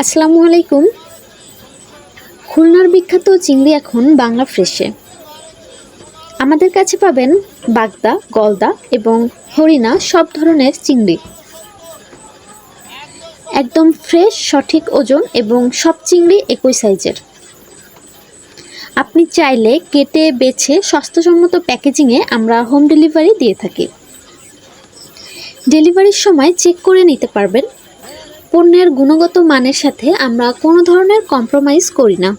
আসসালামু আলাইকুম। খুলনার বিখ্যাত চিংড়ি এখন বাংলা ফ্রেশে। আমাদের কাছে পাবেন বাগদা, গলদা এবং হরিণা সব ধরনের চিংড়ি। একদম ফ্রেশ, সঠিক ওজন এবং সব চিংড়ি একই সাইজের। আপনি চাইলে কেটে, বেছে স্বাস্থ্যসম্মত প্যাকেজিংয়ে আমরা হোম ডেলিভারি দিয়ে থাকি। ডেলিভারির সময় চেক করে নিতে পারবেন পণ্যের গুণগত মানের সাথে আমরা কোনো ধরনের কম্প্রোমাইজ করি না।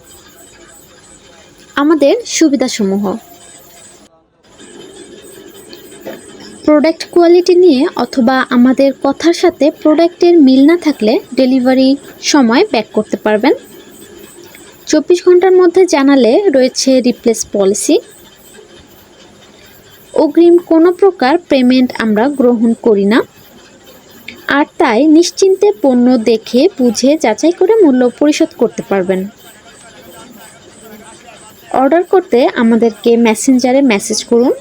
আমাদের সুবিধাসমূহ। প্রোডাক্ট কোয়ালিটি নিয়ে অথবা আমাদের কথার সাথে প্রোডাক্টের মিল না থাকলে ডেলিভারি সময় ব্যাক করতে পারবেন। চব্বিশ ঘণ্টার মধ্যে জানালে রয়েছে রিপ্লেস পলিসি অগ্রিম কোনো প্রকার পেমেন্ট আমরা গ্রহণ করি না। আর তাই নিশ্চিন্তে পণ্য দেখে বুঝে যাচাই করে মূল্য পরিশোধ করতে পারবেন অর্ডার করতে আমাদেরকে মেসেঞ্জারে মেসেজ করুন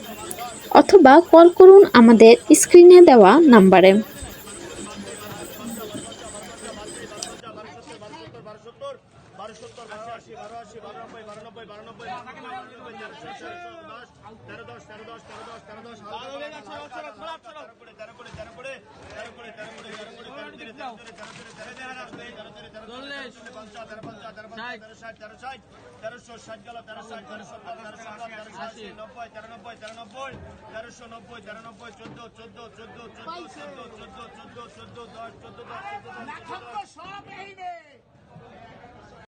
অথবা কল করুন আমাদের স্ক্রিনে দেওয়া নাম্বারে বারো আশি বারো আশি বারানব্বই বারানব্বই তেরোশো তেরো তেরো দশ তেরো চল্লিশ। তেরোশো ষাট। গেল তেরোশো তেরোশো তেরোশো নব্বই তেরো নব্বই তেরো নব্বই তেরোশো নব্বই তেরানব্বই চোদ্দ চোদ্দ চোদ্দ চোদ্দ চোদ্দ চোদ্দ চোদ্দ চোদ্দ দশ চোদ্দ দশ